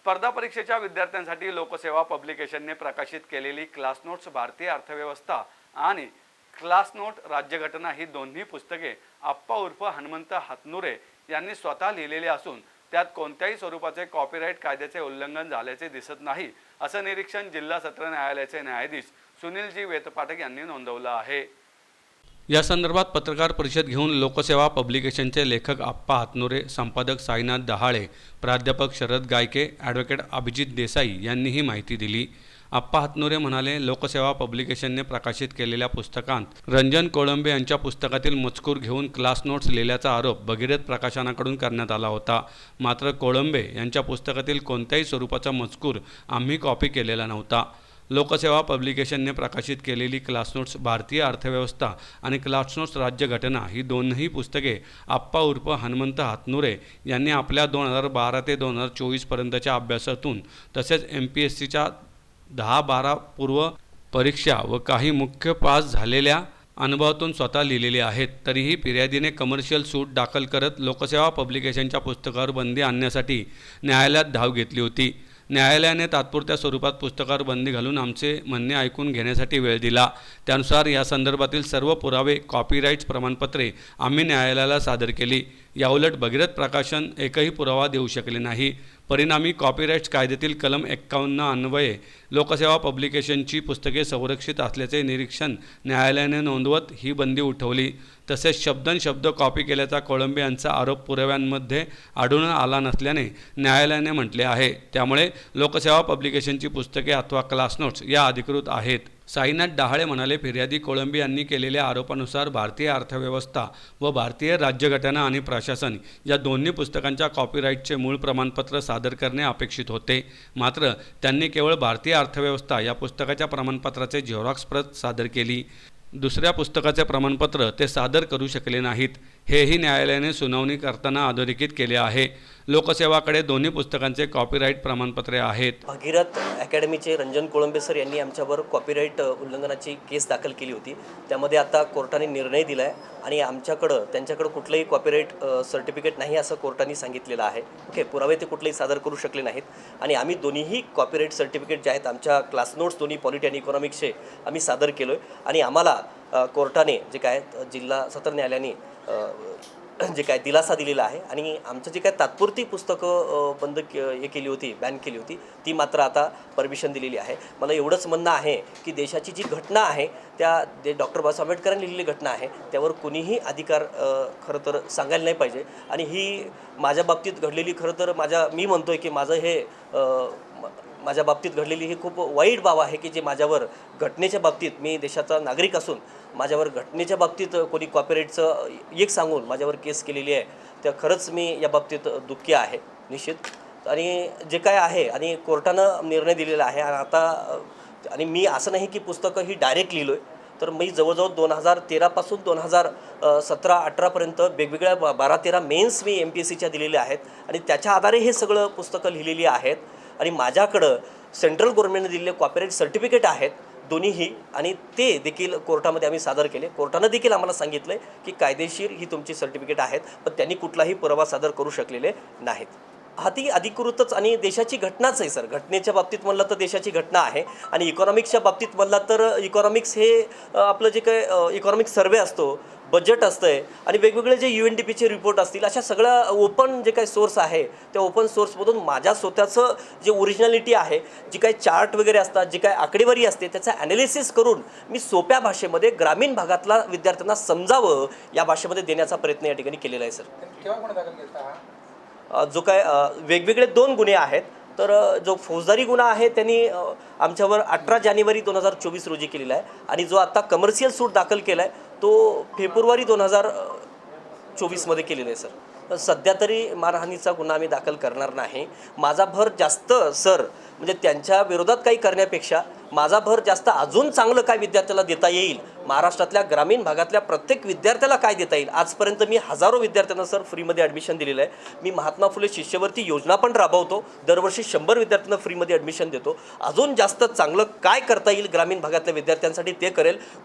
स्पर्धा परीक्षेच्या विद्यार्थ्यांसाठी लोकसेवा पब्लिकेशनने प्रकाशित केलेली क्लास नोट्स भारतीय अर्थव्यवस्था आणि क्लास नोट राज्यघटना ही दोन्ही पुस्तके आप्पा उर्फ हनुमंत हातनुरे यांनी स्वतः लिहिलेली असून त्यात कोणत्याही स्वरूपाचे कॉपीराईट कायद्याचे उल्लंघन झाल्याचे दिसत नाही असं निरीक्षण जिल्हा सत्र न्यायालयाचे न्यायाधीश सुनीलजी वेतपाठक यांनी नोंदवलं आहे. या संदर्भात पत्रकार परिषद घेऊन लोकसेवा पब्लिकेशनचे लेखक आप्पा हातनुरे संपादक साईनाथ दहाळे प्राध्यापक शरद गायके ॲडव्होकेट अभिजित देसाई यांनी ही माहिती दिली. आप्पा हातनुरे म्हणाले लोकसेवा पब्लिकेशनने प्रकाशित केलेल्या पुस्तकांत रंजन कोळंबे यांच्या पुस्तकातील मजकूर घेऊन क्लास नोट्स लिहिल्याचा आरोप भगीरथ प्रकाशनाकडून करण्यात आला होता. मात्र कोळंबे यांच्या पुस्तकातील कोणत्याही स्वरूपाचा मजकूर आम्ही कॉपी केलेला नव्हता. लोकसेवा पब्लिकेशनने प्रकाशित केलेली क्लासनोट्स भारतीय अर्थव्यवस्था आणि क्लासनोट्स राज्यघटना ही दोनही पुस्तके आप्पा उर्फ हनुमंत हातनुरे यांनी आपल्या दोन हजार बारा ते दोन हजार चोवीसपर्यंतच्या अभ्यासातून तसेच एम पी एस सीच्या दहा बारा पूर्व परीक्षा व काही मुख्य पास झालेल्या अनुभवातून स्वतः लिहिलेले आहेत. तरीही फिर्यादीने कमर्शियल सूट दाखल करत लोकसेवा पब्लिकेशनच्या पुस्तकावर बंदी आणण्यासाठी न्यायालयात धाव घेतली होती. न्यायालयाने तात्पुरत्या स्वरूपात पुस्तकावर बंदी घालून आमचे म्हणणे ऐकून घेण्यासाठी वेळ दिला. त्यानुसार या संदर्भातील सर्व पुरावे कॉपीराईट्स प्रमाणपत्रे आम्ही न्यायालयाला सादर केली. याउलट भगीरथ प्रकाशन एकही पुरावा देऊ शकले नाही. परिणामी कॉपीराईट्स कायद्यातील कलम एक्कावन्न अन्वये लोकसेवा पब्लिकेशनची पुस्तके संरक्षित असल्याचे निरीक्षण न्यायालयाने नोंदवत ही बंदी उठवली. तसेच शब्दन शब्द कॉपी केल्याचा कोळंबे यांचा आरोप पुराव्यांमध्ये आढळून आला नसल्याने न्यायालयाने म्हटले आहे. त्यामुळे लोकसेवा पब्लिकेशनची पुस्तके अथवा क्लास नोट्स या अधिकृत आहेत. साईनाथ डहाळे म्हणाले फिर्यादी कोळंबी यांनी केलेल्या आरोपानुसार भारतीय अर्थव्यवस्था व भारतीय राज्यघटना आणि प्रशासन या दोन्ही पुस्तकांच्या कॉपीराईटचे मूळ प्रमाणपत्र सादर करणे अपेक्षित होते. मात्र त्यांनी केवळ भारतीय अर्थव्यवस्था या पुस्तकाच्या प्रमाणपत्राचे झेरॉक्स प्रत सादर केली. दुसऱ्या पुस्तकाचे प्रमाणपत्र ते सादर करू शकले नाहीत. हेही न्यायालयाने सुनावणी करताना अधोरेखित केले आहे. लोकसेवाकडे दोन्ही पुस्तकांचे कॉपीराईट प्रमाणपत्रे आहेत. भगीरथ अकॅडमीचे रंजन कोळंबे सर यांनी आमच्यावर कॉपीराईट उल्लंघनाची केस दाखल केली होती. त्यामध्ये आता कोर्टाने निर्णय दिला आहे आणि आमच्याकडं त्यांच्याकडं कुठलंही कॉपीराईट सर्टिफिकेट नाही असं कोर्टाने सांगितलेलं आहे. ओके पुरावे ते कुठलेही सादर करू शकले नाहीत. आणि आम्ही दोन्हीही कॉपीराईट सर्टिफिकेट जे आहेत आमच्या क्लास नोट्स दोन्ही पॉलिटी आणि इकॉनॉमिक्सचे आम्ही सादर केलो आहे आणि आम्हाला कोर्टाने जे काय जिल्हा सत्र न्यायालयाने जे काय दिलासा दिलेला आहे आणि आमचं जे काय तात्पुरती पुस्तकं बंद हे केली होती बॅन केली होती ती मात्र आता परमिशन दिलेली आहे. मला एवढंच म्हणणं आहे की देशाची जी घटना आहे त्या जे डॉक्टर बाबासाहेब आंबेडकरांनी लिहिलेली घटना आहे त्यावर कुणीही अधिकार खरं तर सांगायला नाही पाहिजे. आणि ही माझ्या बाबतीत घडलेली खरं तर माझ्या मी म्हणतो आहे की माझं हे माझ्या बाबतीत घडलेली ही खूप वाईट बाब आहे की जे माझ्यावर घटनेच्या बाबतीत मी देशाचा नागरिक असून माझ्यावर घटनेच्या बाबतीत कोणी कॉपीराईटचं एक सांगून माझ्यावर केस केलेली आहे तर खरंच मी या बाबतीत दुःखी आहे निश्चित. आणि जे काय आहे आणि कोर्टानं निर्णय दिलेला आहे आणि आता आणि मी असं नाही की पुस्तकं ही डायरेक्ट लिहिलो आहे तर मी जवळजवळ दोन हजार तेरापासून दोन हजार सतरा अठरापर्यंत वेगवेगळ्या बारा तेरा मेन्स मी एम पी एस सीच्या दिलेल्या आहेत आणि त्याच्या आधारे हे सगळं पुस्तकं लिहिलेली आहेत. आणि माझ्याकडं सेंट्रल गव्हर्नमेंटने दिलेले कॉपीराईट सर्टिफिकेट आहेत दोन्हीही. आणि ते देखील कोर्टामध्ये आम्ही सादर केले. कोर्टानं देखील आम्हाला सांगितलं की कायदेशीर ही तुमची सर्टिफिकेट आहेत पण त्यांनी कुठलाही पुरावा सादर करू शकलेले नाहीत. हा ती अधिकृतच आणि देशाची घटनाच आहे सर. घटनेच्या बाबतीत म्हणलं तर देशाची घटना आहे आणि इकॉनॉमिक्सच्या बाबतीत म्हणलं तर इकॉनॉमिक्स हे आपलं जे काय इकॉनॉमिक सर्वे असतो बजेट असतंय आणि वेगवेगळे जे यू एन डी पीचे रिपोर्ट असतील अशा सगळ्या ओपन जे काही सोर्स आहे त्या ओपन सोर्समधून माझ्या स्वतःचं जे ओरिजिनॅलिटी आहे जी काही चार्ट वगैरे असतात जी काही आकडेवारी असते त्याचं ॲनालिसिस करून मी सोप्या भाषेमध्ये ग्रामीण भागातला विद्यार्थ्यांना समजावं या भाषेमध्ये देण्याचा प्रयत्न या ठिकाणी केलेला आहे सर. जो काय वेगवेगळे दोन गुन्हे आहेत तर जो फौजदारी गुन्हा आहे त्यांनी आमच्यावर अठरा जानेवारी दोन हजार चोवीस रोजी केलेला आहे आणि जो आता कमर्शियल सूट दाखल केला आहे तो फेब्रुवारी दोन हजार चोवीसमध्ये केलेला आहे सर. सध्या तरी मारहाणीचा गुन्हा आम्ही दाखल करणार नाही. माझा भर जास्त सर म्हणजे त्यांच्या विरोधात काही करण्यापेक्षा माझा भर जास्त अजून चांगलं काय विद्यार्थ्याला देता येईल? महाराष्ट्रातल्या ग्रामीण भागातल्या प्रत्येक विद्यार्थ्याला काय देता येईल? आजपर्यंत मी हजारो विद्यार्थ्यांना सर फ्रीमध्ये ॲडमिशन दिलेलं आहे. मी महात्मा फुले शिष्यवृत्ती योजना पण राबवतो. दरवर्षी शंभर विद्यार्थ्यांना फ्रीमध्ये ॲडमिशन देतो. अजून जास्त चांगलं काय करता येईल ग्रामीण भागातल्या विद्यार्थ्यांसाठी ते करेल.